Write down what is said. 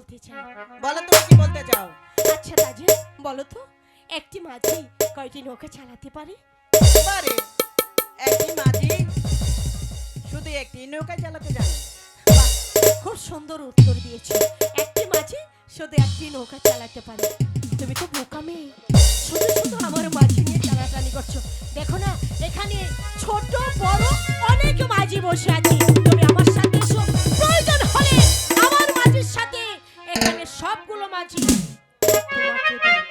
বলতে চাই। বলো তুমি কি বলতে চাও? আচ্ছা রাজু বলো তো একটি মাঝি কয়টি নৌকা চালাতে পারে? পারে। একটি মাঝি শুধু একটি নৌকা চালাতে জানে। খুব সুন্দর উত্তর দিয়েছ। একটি মাঝি শুধু একটি নৌকা চালাতে পারে। তুমি তো বোকা মেয়ে। শুধু শুধু আমার মাঝি নিয়ে টানাটানি করছ। দেখো না এখানে ছোট বড় অনেক মাঝি বসে আছে। Boa,